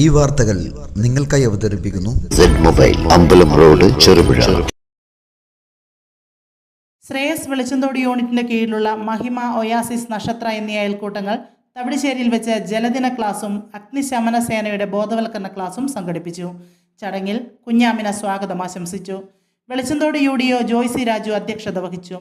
ഈ വാർത്തകൾ നിങ്ങൾക്കായി അവതരിപ്പിക്കുന്നു. മൊബൈൽ അമ്പലം റോഡ് ചെറുപുഴ. ശ്രേയസ് വെളിച്ചന്തോട് യൂണിറ്റിന്റെ കീഴിലുള്ള മഹിമ ഒയാസിസ് നക്ഷത്ര എന്നീ അയൽക്കൂട്ടങ്ങൾ തവിടിശ്ശേരിയിൽ വെച്ച് ജലദിന ക്ലാസും അഗ്നിശമന സേനയുടെ ബോധവൽക്കരണ ക്ലാസും സംഘടിപ്പിച്ചു. ചടങ്ങിൽ കുഞ്ഞാമിന സ്വാഗതം ആശംസിച്ചു. Velichanthode U D O Joicy Raju അധ്യക്ഷത വഹിച്ചു.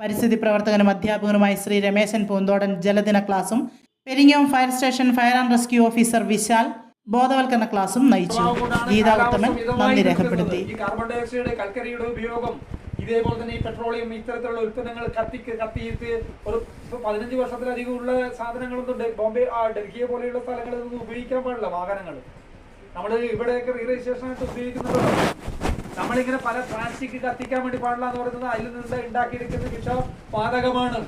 പരിസ്ഥിതി പ്രവർത്തകനും അധ്യാപകനുമായ ശ്രീ രമേശൻ പൂന്തോടൻ ജലദിന ക്ലാസും Peringome fire station fire and rescue officer Vishal ബോധവൽക്കരണ ക്ലാസും നയിച്ചു. ഗീതാ ഉത്തമൻ നന്ദി രേഖപ്പെടുത്തി. കാർബൺ ഡയോക്സൈഡ് കൽക്കരിയുടെ ഉപയോഗം ഇതേപോലെ തന്നെ ഈ പെട്രോളിയം ഇത്തരത്തിലുള്ള ഉൽപ്പന്നങ്ങൾ കത്തി കത്തിയിട്ട് ഒരു പതിനഞ്ച് വർഷത്തിലധികം ഉള്ള സാധനങ്ങളൊന്നും ബോംബെ ഡൽഹിയെ പോലെയുള്ള സ്ഥലങ്ങളിൽ ഒന്നും ഉപയോഗിക്കാൻ പാടില്ല വാഹനങ്ങൾ. നമ്മൾ ഇവിടെയൊക്കെ റീ രജിസ്ട്രേഷൻ ആയിട്ട് ഉപയോഗിക്കുന്നുണ്ടല്ലോ. നമ്മളിങ്ങനെ പല പ്ലാസ്റ്റിക് കത്തിക്കാൻ വേണ്ടി പാടില്ല എന്ന് പറയുന്നത് അതിൽ നിന്ന് ഉണ്ടാക്കിയെടുക്കുന്ന വിഷ പാതകമാണ്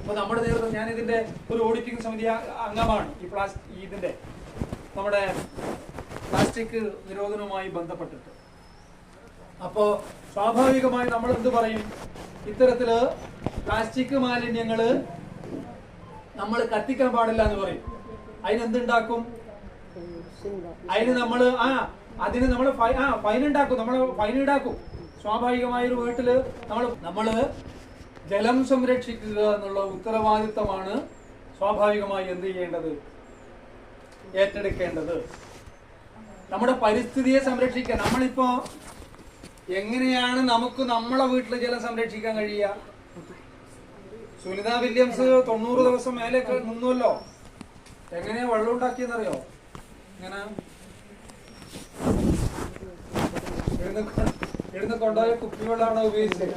അപ്പൊ നമ്മുടെ നേതൃത്വം ഞാൻ ഇതിന്റെ ഒരു ഓഡിറ്റിംഗ് സമിതി അംഗമാണ്. ഈ പ്ലാസ്റ്റിക് ഇതിന്റെ നമ്മുടെ പ്ലാസ്റ്റിക് നിരോധനവുമായി ബന്ധപ്പെട്ടിട്ട്. അപ്പോ സ്വാഭാവികമായി നമ്മൾ എന്ത് പറയും? ഇത്തരത്തിൽ പ്ലാസ്റ്റിക് മാലിന്യങ്ങൾ നമ്മൾ കത്തിക്കാൻ പാടില്ല എന്ന് പറയും. അതിനെന്തുണ്ടാക്കും? അതിന് നമ്മൾ ആ അതിന് നമ്മൾ ആ ഫൈൻ ഉണ്ടാക്കും നമ്മൾ ഫൈൻ ഉണ്ടാക്കും സ്വാഭാവികമായ ഒരു വീട്ടിൽ നമ്മൾ നമ്മൾ ജലം സംരക്ഷിക്കുക എന്നുള്ള ഉത്തരവാദിത്തമാണ് സ്വാഭാവികമായി എന്ത് ചെയ്യേണ്ടത്? ഏറ്റെടുക്കേണ്ടത്. നമ്മുടെ പരിസ്ഥിതിയെ സംരക്ഷിക്കാൻ. നമ്മളിപ്പോ എങ്ങനെയാണ് നമുക്ക് നമ്മളെ വീട്ടിൽ ജലം സംരക്ഷിക്കാൻ കഴിയുക? സുനിത വില്യംസ് തൊണ്ണൂറ് ദിവസം മേലെ നിന്നുവല്ലോ എങ്ങനെയാ വെള്ളം ഉണ്ടാക്കിയെന്നറിയോ ഇങ്ങനെ ഇവിടുന്ന് കൊണ്ടുപോയ കുപ്പി വെള്ളമാണ് ഉപയോഗിച്ചത്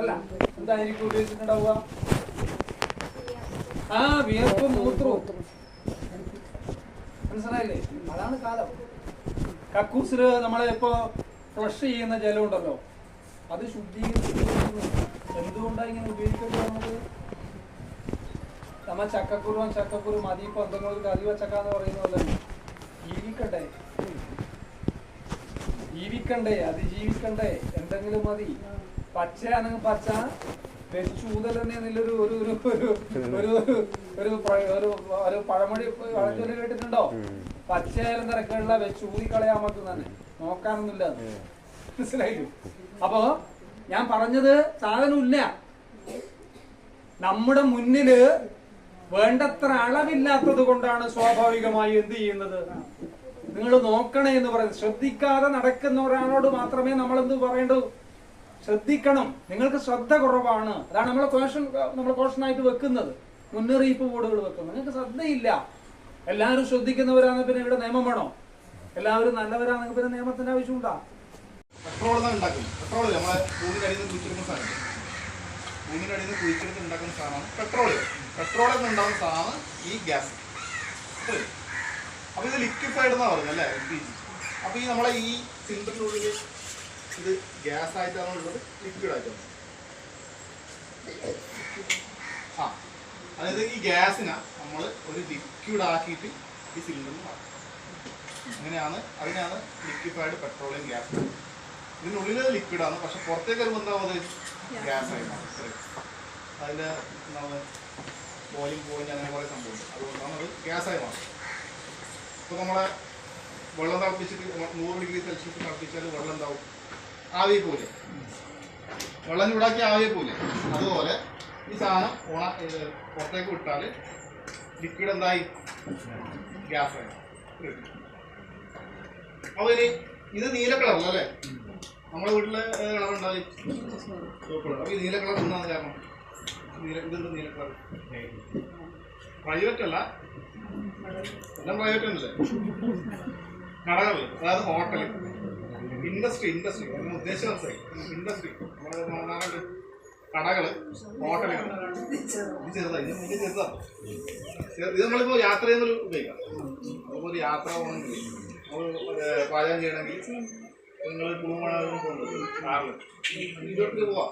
അല്ല എന്തായിരിക്കും ഉപയോഗിച്ചിട്ടുണ്ടാവുക? ആ വിയർപ്പ് മൂത്രവും മനസ്സിലായില്ലേ? അതാണ് കാലം. കക്കൂസിൽ നമ്മളെ ഇപ്പൊ ഫ്ലഷ് ചെയ്യുന്ന ജലം ഉണ്ടല്ലോ അത് ശുദ്ധീകരിക്കുന്നു. എന്തുകൊണ്ടാണ് ഇങ്ങനെ ഉപയോഗിക്കുന്നത് നമ്മൾ നമ്മ ചക്കക്കുരുവൻ ചക്കക്കുരു മതി എന്തെങ്കിലും കറി വച്ചക്ക എന്ന് പറയുന്നതല്ലേ ജീവിക്കണ്ടേ? ജീവിക്കണ്ടേ? അതിജീവിക്കണ്ടേ? എന്തെങ്കിലും മതി. പച്ചയാണെങ്കിൽ പച്ച ഒരു ഒരു ഒരു ഒരു ഒരു ഒരു ഒരു പഴമൊഴി പഴഞ്ചൊല്ലി കേട്ടിട്ടുണ്ടോ? പച്ചയായാലും തിരക്കുള്ള വെച്ചൂതി കളയാൻ പറ്റും തന്നെ. നോക്കാനൊന്നുമില്ല. മനസ്സിലായില്ലേ? അപ്പോ ഞാൻ പറഞ്ഞത് സാധനമില്ല. നമ്മുടെ മുന്നിൽ വേണ്ടത്ര അളവില്ലാത്തത് കൊണ്ടാണ് സ്വാഭാവികമായി എന്ത് ചെയ്യുന്നത്? നിങ്ങൾ നോക്കണേ എന്ന് പറയുന്നത്. ശ്രദ്ധിക്കാതെ നടക്കുന്ന ഒരാളോട് മാത്രമേ നമ്മൾ എന്ത് പറയേണ്ടൂ? ശ്രദ്ധിക്കണം. നിങ്ങൾക്ക് ശ്രദ്ധ കുറവാണ്. അതാണ് നമ്മൾ കോഷൻ നമ്മൾ കോഷനായിട്ട് വെക്കുന്നത്. മുന്നറിയിപ്പ് ബോർഡുകൾ വെക്കുന്നത്. നിങ്ങൾക്ക് ശ്രദ്ധയില്ല. എല്ലാവരും ശ്രദ്ധിക്കുന്നവരാണ് പിന്നെ ഇവിടെ നിയമം വേണോ? എല്ലാവരും നല്ലവരാണെങ്കിൽ പിന്നെ നിയമത്തിന്റെ ആവശ്യമുണ്ടാ? പെട്രോൾ ഉണ്ടാക്കുന്നത് പെട്രോൾ നമ്മളെ സാധനം പെട്രോൾ ഈ ഗ്യാസ്. അപ്പോൾ ഇത് ലിക്വിഫൈഡ് എന്നാ പറഞ്ഞല്ലേ എൽ പി ജി അപ്പോൾ ഈ നമ്മളെ ഈ സിലിണ്ടറിനുള്ളിൽ ഇത് ഗ്യാസ് ആയിട്ടാണ് ഉള്ളത്? ലിക്വിഡ് ആയിട്ടാണ്? ആ. അതായത് ഈ ഗ്യാസിനെ നമ്മൾ ഒരു ലിക്വിഡ് ആക്കിയിട്ട് ഈ സിലിണ്ടറിൽ മാറ്റും അങ്ങനെയാണ് അതിനാണ് ലിക്വിഫൈഡ് പെട്രോളിയം ഗ്യാസ് ഇതിനുള്ളിൽ ലിക്വിഡാണ് പക്ഷെ പുറത്തേക്ക് വരുമ്പോൾ എന്താവും അത് ഗ്യാസ്. ആയി. അതിന്റെ എന്താണ്? ബോയിലിംഗ് പോയിന്റ് അങ്ങനെ കുറേ സംഭവമുണ്ട്. അതുകൊണ്ടാണ് അത് ഗ്യാസായി മാറും ഇപ്പോൾ നമ്മളെ വെള്ളം തിളപ്പിച്ചിട്ട് നൂറ് ഡിഗ്രി സെൽഷ്യസ് തിളപ്പിച്ചാൽ വെള്ളം എന്താവും? ആവിയെ പോലെ വെള്ളം ചൂടാക്കി ആവി പോലെ അതുപോലെ ഈ സാധനം ഉണ പുറത്തേക്ക് വിട്ടാൽ ലിക്വിഡ് എന്തായി? ഗ്യാസ് അപ്പൊ ഇനി ഇത് നീല കളറല്ലേ നമ്മുടെ വീട്ടിൽ കളർ ഉണ്ടായി ചുവപ്പ് കളർ അപ്പൊ ഈ നീല കളർ എന്താണ് കാരണം? നീല ഇതെന്ത് നീല പ്രൈവറ്റ് അല്ല. എല്ലാം പ്രൈവറ്റ് ഉണ്ടല്ലേ കടകളിൽ അതായത് ഹോട്ടൽ ഇൻഡസ്ട്രി ഇൻഡസ്ട്രി അതിന് ഉദ്ദേശം ഇൻഡസ്ട്രി നമ്മുടെ കടകൾ ഹോട്ടലുകൾ ഇത് വലിയ ചെറുതാണ് ചെറു- ഇത് നമ്മളിപ്പോ യാത്ര ചെയ്യുന്നൊരു ഉപയോഗിക്കാം. അപ്പോൾ ഒരു യാത്ര പോകണമെങ്കിൽ നമ്മൾ പാചകം ചെയ്യണമെങ്കിൽ നിങ്ങൾ കുടുംബം പോകുന്നത് കാറിൽ ഇങ്ങോട്ട് പോവാം.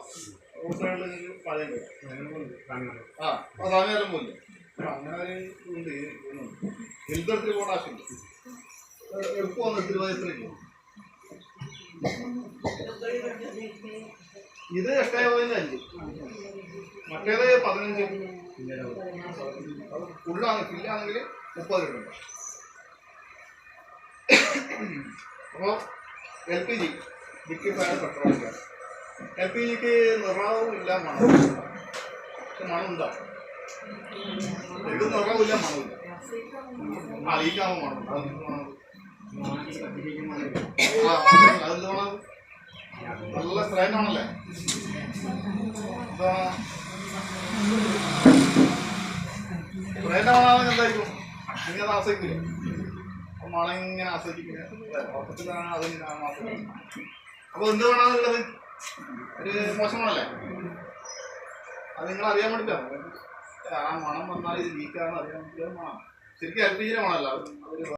റോഡ് സൈഡിൽ നിങ്ങൾക്ക് പാചകം ചെയ്യാം. ആ അങ്ങനെ ഉണ്ട് വലുതെടുത്തിട്ട് പോകേണ്ട ആവശ്യമില്ല. എളുപ്പമാണ് വയസ്സിലേക്ക് ഇത് എട്ടേ അഞ്ച് മറ്റേത് പതിനഞ്ച്. ഫുള്ളാണ് ഫില്ലാണെങ്കിൽ മുപ്പത് രൂപ അപ്പോൾ L P G liquefied fire petrol L P ജിക്ക് നിറവും ഇല്ല മണം പക്ഷെ പക്ഷെ മണമുണ്ടോ ഇത് നിറവില്ല മണമില്ല ആ ലീക്കാകുമ്പോൾ മണം നല്ല സ്ട്രൈൻ ആണെങ്കിൽ എന്തായിരിക്കും മണം അപ്പോൾ എന്ത് വേണമെന്നുള്ളത് ഒരു മോശമാണല്ലേ അത് നിങ്ങൾ അറിയാൻ വേണ്ടിയിട്ടാണ് ആ മണം വന്നാൽ ഇത് ലീക്കാണെന്ന് അറിയാൻ വേണ്ടിയിട്ട് ശരിക്കും എൽ പി ജിയിലെ മണമല്ല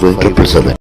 triple seven